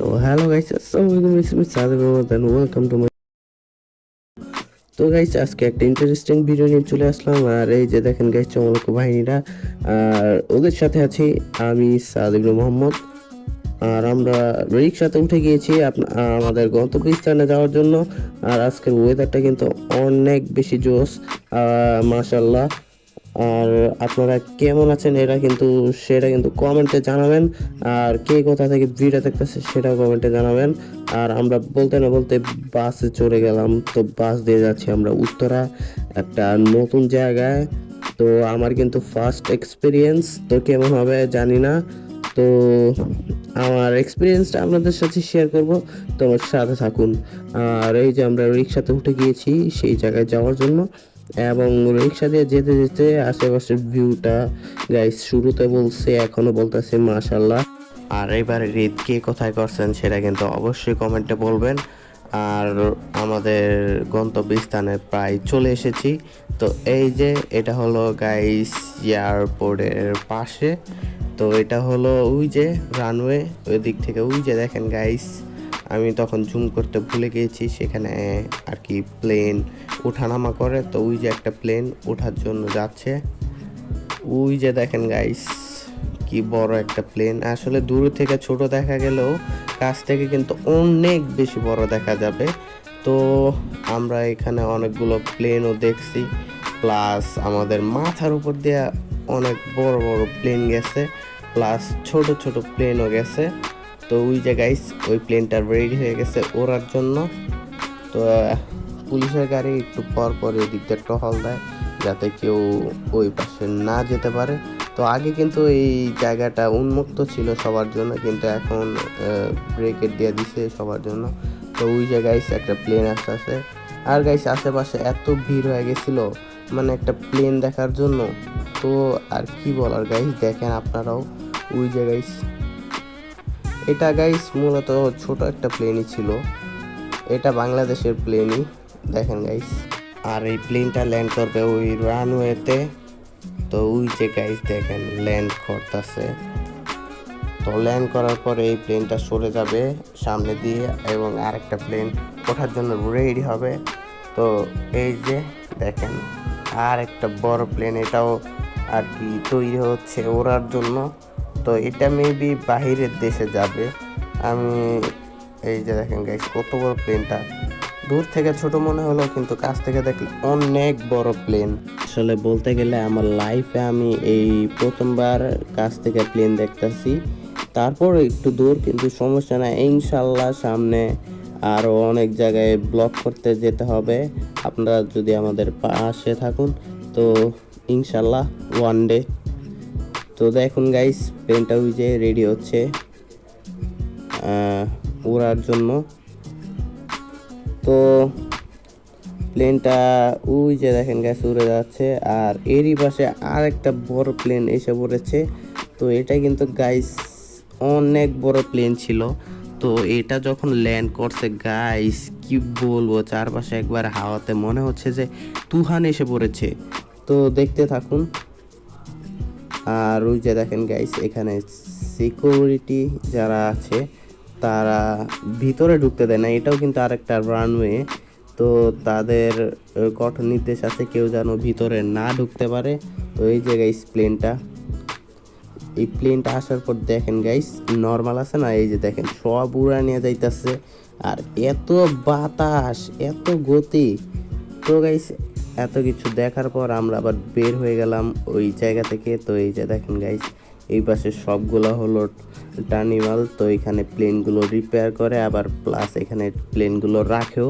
তো hello guys আসসালামু আলাইকুম ইসমি Sadiq then welcome to my তো গাইস, আজকে একটা ইন্টারেস্টিং ভিডিও নিয়ে চলে আসলাম। আর এই যে দেখেন গাইস চমলক বাহিনীরা। আর ওদের সাথে আছি আমি সাদিক মোহাম্মদ। আর আমরা রিক্সাতে উঠে গিয়েছি আমাদের গন্তব্যস্থানে যাওয়ার জন্য। আর আজকের ওয়েদারটা কিন্তু অনেক বেশি জোস মাশাল্লাহ আর আপনারা কেমন আছেন এটা কিন্তু, সেটা কিন্তু কমেন্টে জানাবেন। আর কে কোথা থেকে ভিডিও দেখতেছে সেটাও কমেন্টে জানাবেন। আর আমরা বলতে না বলতে বাসে চড়ে গেলাম, তো বাস দিয়ে যাচ্ছি আমরা উত্তরা, একটা নতুন জায়গায়। তো আমার কিন্তু ফার্স্ট এক্সপিরিয়েন্স তো কেমন হবে জানি না। তো আমার এক্সপিরিয়েন্সটা আপনাদের সাথে শেয়ার করব, তো আমার সাথে থাকুন। আর এই যে আমরা রিক্সাতে উঠে গিয়েছি, সেই জায়গায় যাওয়ার জন্য। এবং রিক্সা দিয়ে যেতে যেতে আশেপাশের ভিউটা গাইস শুরুতে বলছে, এখনও বলতেছে মাশাল্লাহ আর এবারে ঈদ কে কোথায় করছেন সেটা কিন্তু অবশ্যই কমেন্টে বলবেন। আর আমাদের গন্তব্যস্থানে প্রায় চলে এসেছি। তো এই যে, এটা হলো গাইস এয়ারপোর্টের পাশে। তো এটা হলো ওই যে রানওয়ে ওই দিক থেকে, ওই যে দেখেন গাইস আমি তখন জুম করতে ভুলে গিয়েছি, সেখানে আর কি প্লেন ওঠানামা করে। তো ওই যে একটা প্লেন ওঠার জন্য যাচ্ছে। ওই যে দেখেন গাইস কি বড় একটা প্লেন আসলে দূর থেকে ছোট দেখা গেলেও কাছ থেকে কিন্তু অনেক বেশি বড় দেখা যাবে। তো আমরা এখানে অনেকগুলো প্লেনও দেখছি প্লাস আমাদের মাথার উপর দিয়ে অনেক বড় বড় প্লেন গেছে প্লাস ছোট ছোট প্লেনও গেছে। তো ওই যে গাইস ওই প্লেনটা রেডি হয়ে গেছে ওড়ার জন্য। তো, পুলিশের গাড়ি একটু পর পর এদিক দিয়ে টহল দেয়, যাতে কেউ ওই পাশে না যেতে পারে। তো আগে কিন্তু এই জায়গাটা উন্মুক্ত ছিল সবার জন্য, কিন্তু এখন ব্রেকেট দিয়ে দিছে সবার জন্য। তো ওই জায়গায় একটা প্লেন আসতে আসে আর গাইস আশেপাশে এত ভিড় হয়ে গেছিল মানে একটা প্লেন দেখার জন্য। তো আর কি বলার গাইস দেখেন আপনারাও। ওই জায়গায় এটা গাইস মূলত ছোট একটা প্লেনই ছিল। এটা বাংলাদেশের প্লেনই দেখেন গাইস আর এই প্লেনটা ল্যান্ড করবে ওই রানওয়েতে তো। ওই যে গাইস দেখেন ল্যান্ড করতেছে। তো ল্যান্ড করার পরে এই প্লেনটা সরে যাবে সামনে দিয়ে এবং আরেকটা প্লেন ওঠার জন্য রেডি হবে। তো এই যে দেখেন আর একটা বড় প্লেন এটাও আর কি তৈরি হচ্ছে ওড়ার জন্য। তো এটা মেবি বাহিরের দেশে যাবে। আমি, এই যে দেখেন গাইস কত বড় প্লেনটা দূর থেকে ছোট মনে হলো কিন্তু কাছ থেকে দেখলে অনেক বড় প্লেন আসলে বলতে গেলে আমার লাইফে আমি এই প্রথমবার কাছ থেকে প্লেন দেখতেছি। তারপর একটু দূর কিন্তু সমস্যা নাই। ইনশাল্লাহ সামনে আরও অনেক জায়গায় ব্লক করতে যেতে হবে। আপনারা যদি আমাদের পাশে থাকুন, তো ইনশাল্লাহ ওয়ান ডে তো দেখুন গাইস প্লেনটা ওই যে রেডি হচ্ছে উড়ার জন্য। তো প্লেনটা ওই যে দেখেন গ্যাস উড়ে যাচ্ছে, আর এরই পাশে আর একটা বড় প্লেন এসে পড়েছে। তো এটা কিন্তু গাইস অনেক বড় প্লেন ছিল। তো এটা যখন ল্যান্ড করছে গাইস কি বলব, চারপাশে একবার হাওয়াতে মনে হচ্ছে যে তুহান এসে পড়েছে। তো দেখতে থাকুন। আর ওই যে দেখেন গাইস এখানে সিকিউরিটি যারা আছে, তারা ভিতরে ঢুকতে দেয় না। এটাও কিন্তু আরেকটা রানওয়ে তো তাদের কঠোর নির্দেশ আছে কেউ যেন ভিতরে না ঢুকতে পারে। তো এই যে গাইস প্লেনটা এই প্লেনটা আসার পর দেখেন গাইস নর্মাল আছে না? এই যে দেখেন, সব উড়া নিয়ে যাইতেছে। আর এত বাতাস, এত গতি। তো গাইস এত কিছু দেখার পর আমরা আবার বের হয়ে গেলাম ওই জায়গা থেকে। তো এই যে দেখেন গাইস এই পাশে সবগুলো হলো টার্নিমাল তো এখানে প্লেনগুলো রিপেয়ার করে, আবার প্লাস এখানে প্লেনগুলো রাখেও।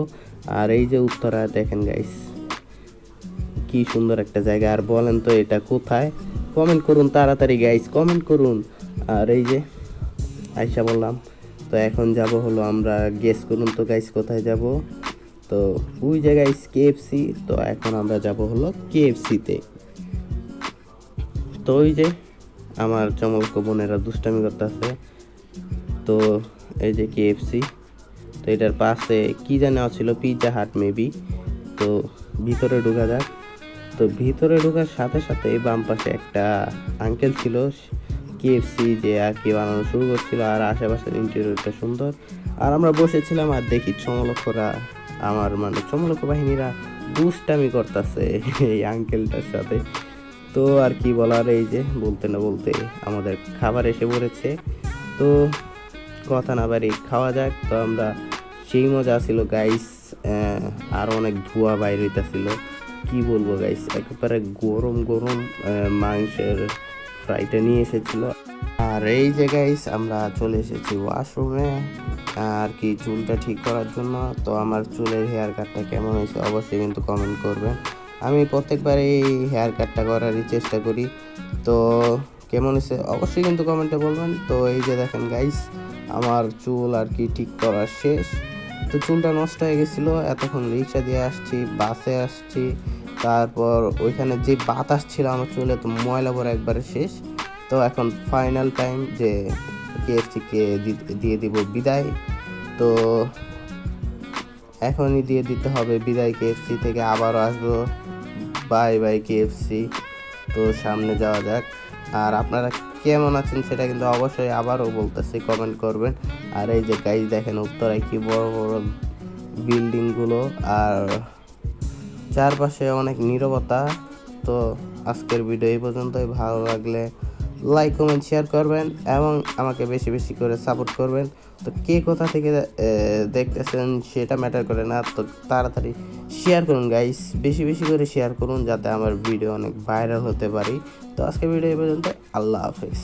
আর এই যে উত্তরা, দেখেন গাইস কি সুন্দর একটা জায়গা। আর বলেন তো এটা কোথায়? কমেন্ট করুন তাড়াতাড়ি গাইস কমেন্ট করুন। আর এই যে আইসা বললাম, তো এখন যাব হলো আমরা গেস করুন তো গাইস কোথায় যাব? তো ওই জায়গায় কেএফসি তো এখন আমরা যাব হলো কেএফসিতে তো। ওই যে আমার চমলক বোনেরা দুষ্টামি করতেছে। তো এই যে কেএফসি তো এটার পাশে কি জানা ছিল পিৎজা হাট মেবি তো ভিতরে ঢোকা যাক। তো ভিতরে ঢোকার সাথে সাথে বাম পাশে একটা আঙ্কেল ছিল কেএফসি যে আর কি বানানো শুরু করছিল, আর আশেপাশের ইন্টেরিয়রটা সুন্দর। আর আমরা বসেছিলাম আর দেখি চমলক্ষরা আমার মানে চমলক্ষ বাহিনীরা দুষ্টামি করতেছে এই আঙ্কেলটার সাথে। তো আর কি বলার, এই যে বলতে না বলতে আমাদের খাবার এসে পড়েছে। তো কথা না বাড়ি খাওয়া যাক, তো আমরা সেই মজা ছিল গাইস আর অনেক ধোঁয়া বাইর হইতাছিল। কি বলব গাইস একেবারে গরম গরম মাংসের ফ্রাইটা নিয়ে এসেছিল। আর এই যে গাইস আমরা চলে এসেছি ওয়াশরুমে আর কি চুলটা ঠিক করার জন্য, তো আমার চুলের হেয়ার কাটটা কেমন হয়েছে অবশ্যই কিন্তু কমেন্ট করবেন। আমি প্রত্যেকবার এই হেয়ার কাটটা করারই চেষ্টা করি, তো কেমন হয়েছে অবশ্যই কিন্তু কমেন্টে বলবেন। তো এই যে দেখেন গাইস আমার চুল আর কি ঠিক করা শেষ। তো চুলটা নষ্ট হয়ে গেছিল, এতক্ষণ রিক্সা দিয়ে আসছি বাসে আসছি, তারপর ওইখানে যে বাতাস ছিল আমার চুলে তো ময়লা ভরা একবারে শেষ। তো এখন ফাইনাল টাইম যে কেএফসিকে দিয়ে দিব বিদায়। তো এখনই দিয়ে দিতে হবে বিদায় কেএফসি থেকে আবারও আসব। বাই বাই কেএফসি তো সামনে যাওয়া যাক। আর আপনারা কেমন আছেন সেটা কিন্তু অবশ্যই আবারও বলতেছি কমেন্ট করবেন। আর এই যে গাইজ দেখেন উত্তরায় কি বড় বড় বিল্ডিংগুলো আর চারপাশে অনেক নীরবতা। তো আজকের ভিডিও এই পর্যন্তই। ভালো লাগলে লাইক কমেন্ট শেয়ার করবেন এবং আমাকে বেশি বেশি করে সাপোর্ট করবেন। তো কে কোথা থেকে দেখতেছেন সেটা ম্যাটার করে না। তো তাড়াতাড়ি শেয়ার করুন গাইস বেশি বেশি করে শেয়ার করুন যাতে আমার ভিডিও অনেক ভাইরাল হতে পারি। তো আজকে ভিডিও এই পর্যন্ত। আল্লাহ হাফেজ।